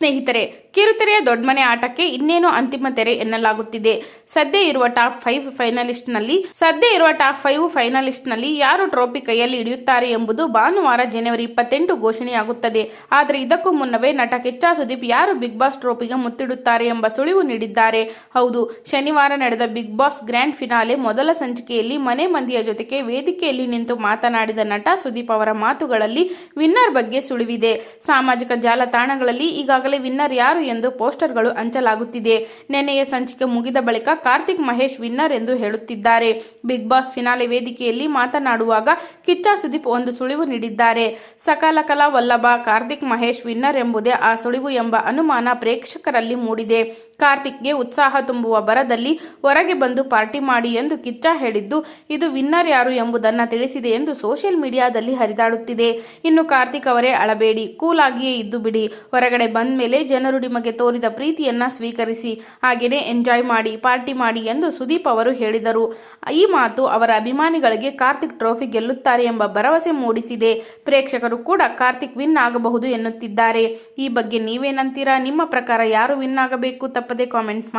ಸ್ನೇಹಿತರೆ, ಕಿರುತೆರೆಯ ದೊಡ್ಡಮನೆ ಆಟಕ್ಕೆ ಇನ್ನೇನು ಅಂತಿಮ ತೆರೆ ಎನ್ನಲಾಗುತ್ತಿದೆ. ಸದ್ಯ ಇರುವ ಟಾಪ್ ಫೈವ್ ಫೈನಲಿಸ್ಟ್ನಲ್ಲಿ, ಸದ್ಯ ಇರುವ ಟಾಪ್ ಫೈವ್ ಫೈನಲಿಸ್ಟ್ನಲ್ಲಿ ಯಾರು ಟ್ರೋಫಿ ಕೈಯಲ್ಲಿ ಹಿಡಿಯುತ್ತಾರೆ ಎಂಬುದು ಭಾನುವಾರ ಜನವರಿ ಇಪ್ಪತ್ತೆಂಟು ಘೋಷಣೆಯಾಗುತ್ತದೆ. ಆದರೆ ಇದಕ್ಕೂ ಮುನ್ನವೇ ನಟ ಕಿಚ್ಚ ಸುದೀಪ್ ಯಾರು ಬಿಗ್ ಬಾಸ್ ಟ್ರೋಫಿಗೆ ಮುತ್ತಿಡುತ್ತಾರೆ ಎಂಬ ಸುಳಿವು ನೀಡಿದ್ದಾರೆ. ಹೌದು, ಶನಿವಾರ ನಡೆದ ಬಿಗ್ ಬಾಸ್ ಗ್ರ್ಯಾಂಡ್ ಫಿನಾಲೆ ಮೊದಲ ಸಂಚಿಕೆಯಲ್ಲಿ ಮನೆ ಮಂದಿಯ ಜೊತೆಗೆ ವೇದಿಕೆಯಲ್ಲಿ ನಿಂತು ಮಾತನಾಡಿದ ನಟ ಸುದೀಪ್ ಅವರ ಮಾತುಗಳಲ್ಲಿ ವಿನ್ನರ್ ಬಗ್ಗೆ ಸುಳಿವಿದೆ. ಸಾಮಾಜಿಕ ಜಾಲತಾಣಗಳಲ್ಲಿ ಈಗಾಗಲೇ ವಿನ್ನರ್ ಯಾರು ಎಂದು ಪೋಸ್ಟರ್ಗಳು ಹಂಚಲಾಗುತ್ತಿದೆ. ನೆನೆಯ ಸಂಚಿಕೆ ಮುಗಿದ ಬಳಿಕ ಕಾರ್ತಿಕ್ ಮಹೇಶ್ ವಿನ್ನರ್ ಎಂದು ಹೇಳುತ್ತಿದ್ದಾರೆ. ಬಿಗ್ ಬಾಸ್ ಫಿನಾಲೆ ವೇದಿಕೆಯಲ್ಲಿ ಮಾತನಾಡುವಾಗ ಕಿಚ್ಚ ಸುದೀಪ್ ಒಂದು ಸುಳಿವು ನೀಡಿದ್ದಾರೆ. ಸಕಾಲ ಕಲಾ ವಲ್ಲಭ ಕಾರ್ತಿಕ್ ಮಹೇಶ್ ವಿನ್ನರ್ ಎಂಬುದೇ ಆ ಸುಳಿವು ಎಂಬ ಅನುಮಾನ ಪ್ರೇಕ್ಷಕರಲ್ಲಿ ಮೂಡಿದೆ. ಕಾರ್ತಿಕ್ಗೆ ಉತ್ಸಾಹ ತುಂಬುವ ಬರದಲ್ಲಿ ಹೊರಗೆ ಬಂದು ಪಾರ್ಟಿ ಮಾಡಿ ಎಂದು ಕಿಚ್ಚ ಹೇಳಿದ್ದು, ಇದು ವಿನ್ನರ್ ಯಾರು ಎಂಬುದನ್ನು ತಿಳಿಸಿದೆ ಎಂದು ಸೋಷಿಯಲ್ ಮೀಡಿಯಾದಲ್ಲಿ ಹರಿದಾಡುತ್ತಿದೆ. ಇನ್ನು ಕಾರ್ತಿಕ್ ಅವರೇ ಅಳಬೇಡಿ, ಕೂಲಾಗಿಯೇ ಇದ್ದು ಬಿಡಿ. ಹೊರಗಡೆ ಬಂದ ಮೇಲೆ ಜನರು ನಿಮಗೆ ತೋರಿದ ಪ್ರೀತಿಯನ್ನ ಸ್ವೀಕರಿಸಿ, ಹಾಗೆಯೇ ಎಂಜಾಯ್ ಮಾಡಿ, ಪಾರ್ಟಿ ಮಾಡಿ ಎಂದು ಸುದೀಪ್ ಅವರು ಹೇಳಿದರು. ಈ ಮಾತು ಅವರ ಅಭಿಮಾನಿಗಳಿಗೆ ಕಾರ್ತಿಕ್ ಟ್ರೋಫಿ ಗೆಲ್ಲುತ್ತಾರೆ ಎಂಬ ಭರವಸೆ ಮೂಡಿಸಿದೆ. ಪ್ರೇಕ್ಷಕರು ಕೂಡ ಕಾರ್ತಿಕ್ ವಿನ್ ಆಗಬಹುದು ಎನ್ನುತ್ತಿದ್ದಾರೆ. ಈ ಬಗ್ಗೆ ನೀವೇನಂತೀರಾ? ನಿಮ್ಮ ಪ್ರಕಾರ ಯಾರು ವಿನ್ ಆಗಬೇಕು? ತಪ್ಪದೆ ಕಾಮೆಂಟ್ ಮಾಡಿ.